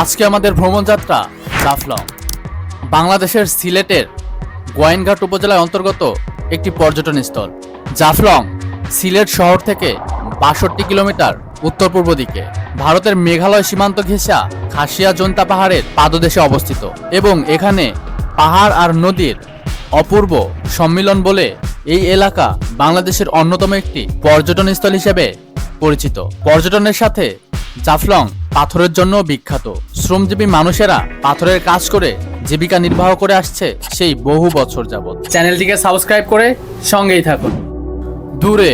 আজকে আমাদের ভ্রমণযাত্রা জাফলং বাংলাদেশের সিলেটের গোয়াইনঘাট উপজেলার অন্তর্গত একটি পর্যটন স্থল। জাফলং, সিলেট শহর থেকে বাষট্টি কিলোমিটার উত্তর পূর্ব দিকে। ভারতের মেঘালয় সীমান্ত ঘেঁষা খাসিয়া জন্তা পাহাড়ের পাদদেশে অবস্থিত এবং এখানে পাহাড় আর নদীর অপূর্ব সম্মিলন বলে এই এলাকা বাংলাদেশের অন্যতম একটি পর্যটন স্থল হিসেবে পরিচিত। পর্যটনের সাথে জাফলং পাথরের জন্য বিখ্যাত। শ্রমজীবী মানুষেরা পাথরের কাজ করে জীবিকা নির্বাহ করে আসছে সেই বহু বছর যাবৎ। চ্যানেলটিকে সাবস্ক্রাইব করে সঙ্গেই থাকুন। দূরে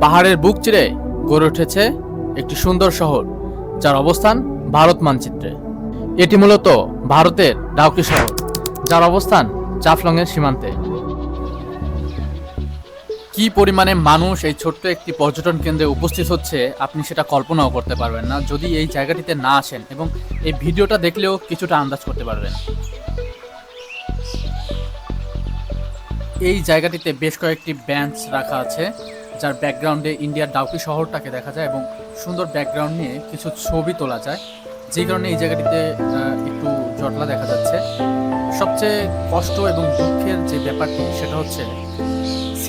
পাহাড়ের বুক চিরে গড়ে উঠেছে একটি সুন্দর শহর, যার অবস্থান ভারত মানচিত্রে। এটি মূলত ভারতের ডাউকি শহর, যার অবস্থান জাফলংয়ের সীমান্তে। কি পরিমাণে মানুষ এই ছোট্ট একটি পর্যটন কেন্দ্রে উপস্থিত হচ্ছে, আপনি সেটা কল্পনাও করতে পারবেন না। যদি এই জায়গাটিতে না আসেন এবং এই ভিডিওটা দেখলেও কিছুটা আন্দাজ করতে পারবেন। এই জায়গাটিতে বেশ কয়েকটি বেঞ্চ রাখা আছে, যার ব্যাকগ্রাউন্ডে ইন্ডিয়ার ডাউকি শহরটাকে দেখা যায় এবং সুন্দর ব্যাকগ্রাউন্ড নিয়ে কিছু ছবি তোলা যায়। যেই কারণে এই জায়গাটিতে একটু জটলা দেখা যাচ্ছে। সবচেয়ে কষ্ট এবং দুঃখের যে ব্যাপারটি, সেটা হচ্ছে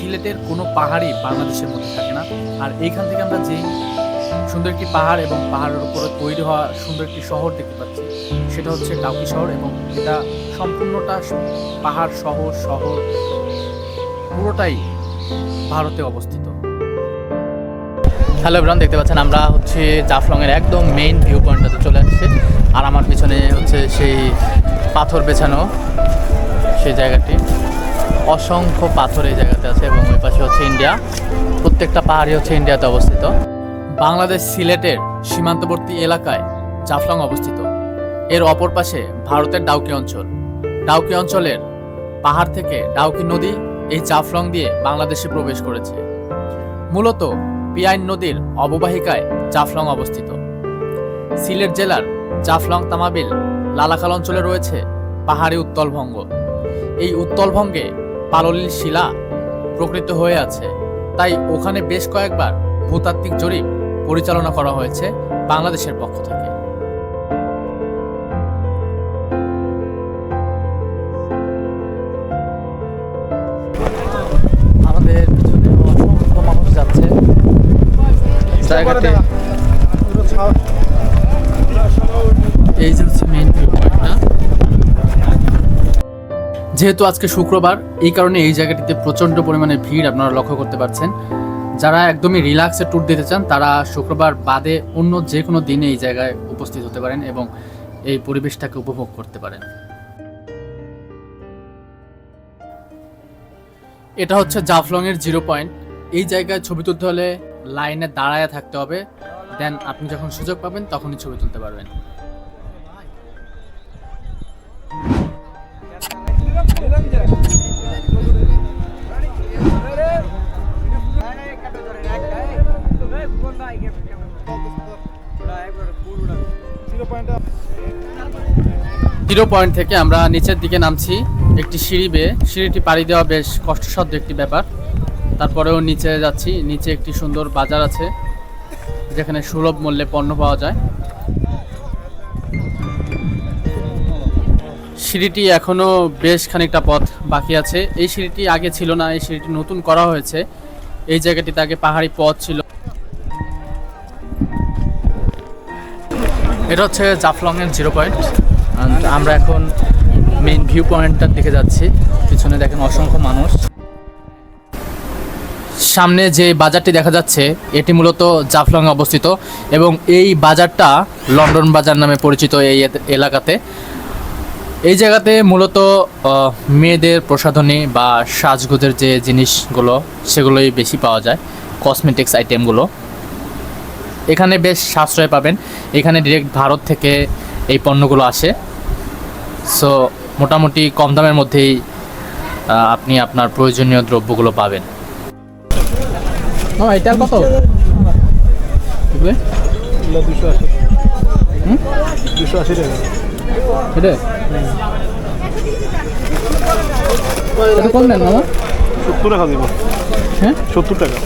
সিলেটের কোনো পাহাড়ই বাংলাদেশের মধ্যে থাকে না। আর এইখান থেকে আমরা যেই সুন্দর একটি পাহাড় এবং পাহাড়ের উপরে তৈরি হওয়া সুন্দর একটি শহর দেখতে পাচ্ছি, সেটা হচ্ছে ডাউকি শহর এবং এটা সম্পূর্ণটা পাহাড় শহর শহর পুরোটাই ভারতে অবস্থিত। হ্যালো এভরান দেখতে পাচ্ছেন আমরা হচ্ছে জাফলংয়ের একদম মেইন ভিউ পয়েন্টটাতে চলে আসছে। আর আমার পিছনে হচ্ছে সেই পাথর বেছানো সেই জায়গাটি। অসংখ্য পাথর এই জায়গাতে আছে এবং ওই পাশে হচ্ছে ইন্ডিয়া। প্রত্যেকটা পাহাড়ি হচ্ছে ইন্ডিয়াতে অবস্থিত। বাংলাদেশ সিলেটের সীমান্তবর্তী এলাকায় জাফলং অবস্থিত। এর অপর পাশে ভারতের ডাউকি অঞ্চল। ডাউকি অঞ্চলের পাহাড় থেকে ডাউকি নদী এই জাফলং দিয়ে বাংলাদেশে প্রবেশ করেছে। মূলত পিয়াইন নদীর অববাহিকায় জাফলং অবস্থিত। সিলেট জেলার জাফলং তামাবিল লালাখাল অঞ্চলে রয়েছে পাহাড়ি উত্তলভঙ্গ। এই উত্তলভঙ্গে পাললিল শিলা প্রকৃত হয়ে আছে। তাই ওখানে বেশ কয়েকবার ভূতাত্ত্বিক জরিপ পরিচালনা করা হয়েছে বাংলাদেশের পক্ষ থেকে। আমাদের পিছনে অসংখ্য মানুষ যাচ্ছে। জায়গাতে এই যে যেহেতু আজকে শুক্রবার, এই কারণে এই জায়গাটিতে প্রচণ্ড পরিমাণে ভিড় আপনারা লক্ষ্য করতে পারছেন। যারা একদমই রিল্যাক্সে ট্যুর দিতে চান, তারা শুক্রবার বাদে অন্য যে কোনো দিনে এই জায়গায় উপস্থিত হতে পারেন এবং এই পরিবেশটাকে উপভোগ করতে পারেন। এটা হচ্ছে জাফলং এর জিরো পয়েন্ট এই জায়গায় ছবি তুলতে হলে লাইনে দাঁড়ায় থাকতে হবে। দেন আপনি যখন সুযোগ পাবেন, তখনই ছবি তুলতে পারবেন। জিরো পয়েন্ট থেকে আমরা নিচের দিকে নামছি একটি সিঁড়ি বেয়ে। সিঁড়িটি পাড়ি দেওয়া বেশ কষ্টসাধ্য একটি ব্যাপার। তারপরেও নিচে যাচ্ছি, নিচে একটি সুন্দর বাজার আছে, যেখানে সুলভ মূল্যে পণ্য পাওয়া যায়। সিঁড়িটি এখনও বেশ খানিকটা পথ বাকি আছে। এই সিঁড়িটি আগে ছিল না, এই সিঁড়িটি নতুন করা হয়েছে। এই জায়গাটিতে আগে পাহাড়ি পথ ছিল। এটা হচ্ছে জাফলং এর জিরো পয়েন্ট। আমরা এখন মেইন ভিউ পয়েন্টটার দিকে যাচ্ছি। পিছনে দেখেন অসংখ্য মানুষ। সামনে যে বাজারটি দেখা যাচ্ছে, এটি মূলত জাফলং অবস্থিত। এবং এই বাজারটা লন্ডন বাজার নামে পরিচিত এই এলাকাতে। এই জায়গাতে মূলত মেয়েদের প্রসাধনী বা সাজগোজের যে জিনিসগুলো সেগুলোই বেশি পাওয়া যায় কসমেটিক্স আইটেমগুলো এখানে বেশ সাশ্রয় পাবেন। এখানে ডিরেক্ট ভারত থেকে এই পণ্যগুলো আসে। সো মোটামুটি কম দামের মধ্যেই আপনি আপনার প্রয়োজনীয় দ্রব্যগুলো পাবেন। এটা কত? দুশো আশি দুশো আশি টাকা। এটা? কম দেন মামা? সত্তর টাকা দিব। হ্যাঁ? সত্তর টাকা।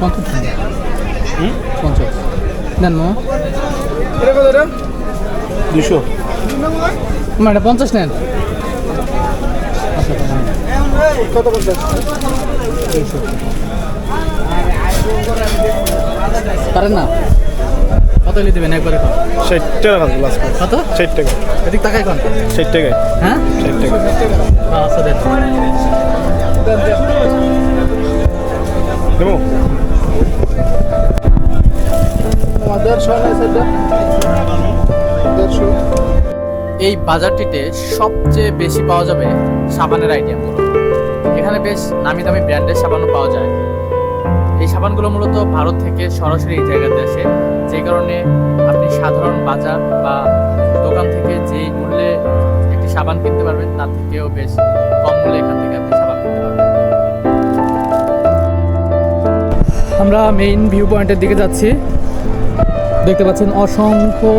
পঞ্চাশ। পঞ্চাশ। দেন মামা। এটা কত এটা? দুশো মানে পঞ্চাশ নেন। কত পঞ্চাশ পারেন না? কত হলে দেবেন একবারে ষাট টাকা লাস্ট কত? ষাট টাকা। এদিক টাকায় কন ষাট টাকায় হ্যাঁ? ষাট টাকা। আচ্ছা দেন। দেবো দেড়শো না সেটা দেড়শো এই বাজারটিতে সবচেয়ে বেশি পাওয়া যাবে সাবানের আইটেমগুলো। এখানে বেশ নামি দামি ব্র্যান্ডের সাবানও পাওয়া যায়। এই সাবানগুলো মূলত ভারত থেকে সরাসরি এই জায়গাতে আসে। যে কারণে আপনি সাধারণ বাজার বা দোকান থেকে যেই মূল্যে একটি সাবান কিনতে পারবেন, তার থেকেও বেশ কম মূল্যে এখান থেকে আপনি সাবান কিনতে পারবেন। আমরা মেইন ভিউ পয়েন্টের দিকে যাচ্ছি। দেখতে পাচ্ছেন অসংখ্য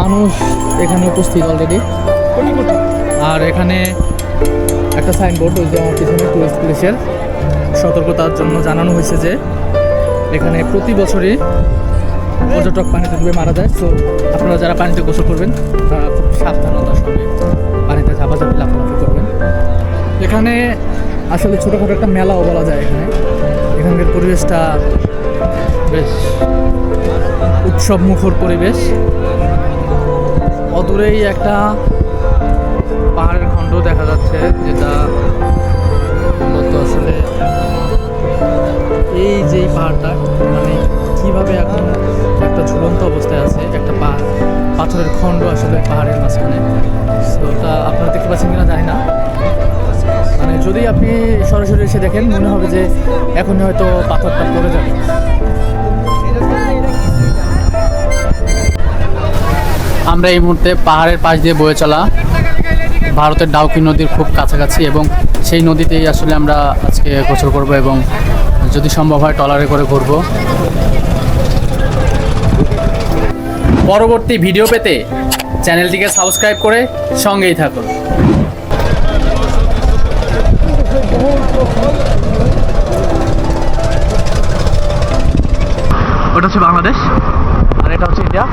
মানুষ এখানে উপস্থিত অলরেডি আর এখানে একটা সাইনবোর্ড ওই যে আমার পিছনে টুরিস্ট পুলিশের সতর্কতার জন্য জানানো হয়েছে যে এখানে প্রতি বছরই পর্যটক পানিতে ডুবে মারা যায়। তো আপনারা যারা পানিতে গোসল করবেন, তারা খুব সাবধানতার সঙ্গে পানিতে ঝাপাঝাপি লাফালাফি করবেন। এখানে আসলে ছোটোখাটো একটা মেলাও বলা যায় এখানে। এখানকার পরিবেশটা বেশ উৎসব মুখর পরিবেশ। অদূরেই একটা পাহাড়ের খণ্ড দেখা যাচ্ছে, যেটা মূলত আসলে এই যে পাহাড়টা মানে কীভাবে এখন একটা ঝুলন্ত অবস্থায় আছে, একটা পাহাড় পাথরের খণ্ড আসলে পাহাড়ের মাঝখানে। ওটা আপনারা দেখতে পাচ্ছেন কিনা জানি না। মানে যদি আপনি সরাসরি এসে দেখেন, মনে হবে যে এখনই হয়তো পাথরটা পড়ে যাবে। আমরা এই মুহূর্তে পাহাড়ের পাশ দিয়ে বয়ে চলা ভারতের ডাউকি নদীর খুব কাছাকাছি এবং সেই নদীতেই আসলে আমরা আজকে গোসল করব এবং যদি সম্ভব হয় টলারে করে ঘুরব। পরবর্তী ভিডিও পেতে চ্যানেলটিকে সাবস্ক্রাইব করে সঙ্গেই থাকুন। ওটা হচ্ছে বাংলাদেশ আর এটা হচ্ছে ইন্ডিয়া।